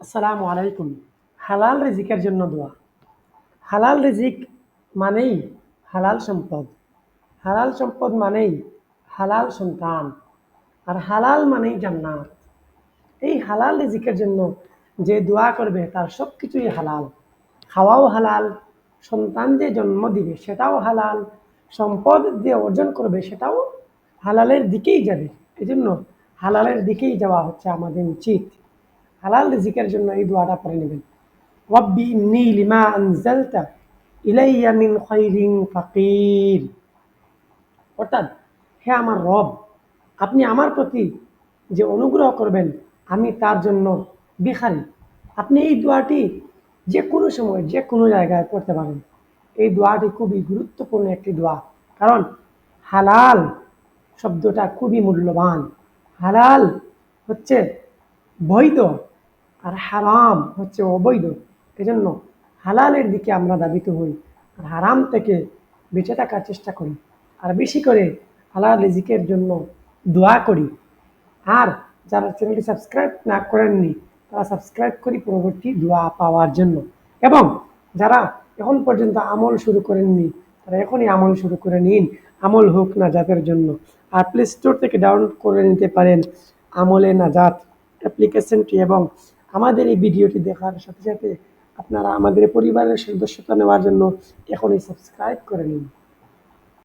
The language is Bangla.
আসসালামু আলাইকুম। হালাল রিজিকের জন্য দোয়া। হালাল রিজিক মানেই হালাল সম্পদ। হালাল সম্পদ মানেই হালাল সন্তান। আর হালাল মানেই জান্নাত। এই হালাল রিজিকের জন্য যে দোয়া করবে তার সব কিছুই হালাল। খাওয়াও হালাল, সন্তান যে জন্ম দিবে সেটাও হালাল, সম্পদ যে অর্জন করবে সেটাও হালালের দিকেই যাবে। এই জন্য হালালের দিকেই যাওয়া হচ্ছে আমাদের উচিত। হালাল রিজিকের জন্য এই দোয়াটা পড়ে নেবেন। রব্বি ইন্নি লিমা আনজালতা ইলাইয়া মিন ফাকির। অর্থাৎ, হে আমার রব, আপনি আমার প্রতি যে অনুগ্রহ করবেন, আমি তার জন্য বিখারি আপনি এই দোয়াটি যে কোনো সময়, যে কোনো জায়গায় পড়তে পারেন। এই দোয়াটি খুবই গুরুত্বপূর্ণ একটি দোয়া। কারণ, হালাল শব্দটা খুবই মূল্যবান। হালাল হচ্ছে বৈধ আর হারাম হচ্ছে অবৈধ। এজন্য হালালের দিকে আমরা দাবিত হই আর হারাম থেকে বেঁচে থাকার চেষ্টা করি। আর বেশি করে হালাল রিজিকের জন্য দোয়া করি। আর যারা চ্যানেলটি সাবস্ক্রাইব না করেননি, তারা সাবস্ক্রাইব করি পরবর্তী দোয়া পাওয়ার জন্য। এবং যারা এখন পর্যন্ত আমল শুরু করেননি, তারা এখনই আমল শুরু করে নিন। আমল হোক না জাতের জন্য। আর প্লে স্টোর থেকে ডাউনলোড করে নিতে পারেন আমলে নাজাত অ্যাপ্লিকেশনটি এবং আমাদের এই ভিডিওটি দেখার সাথে সাথে আপনারা আমাদের পরিবারের সদস্যতা নেওয়ার জন্য এখনই সাবস্ক্রাইব করে নিন।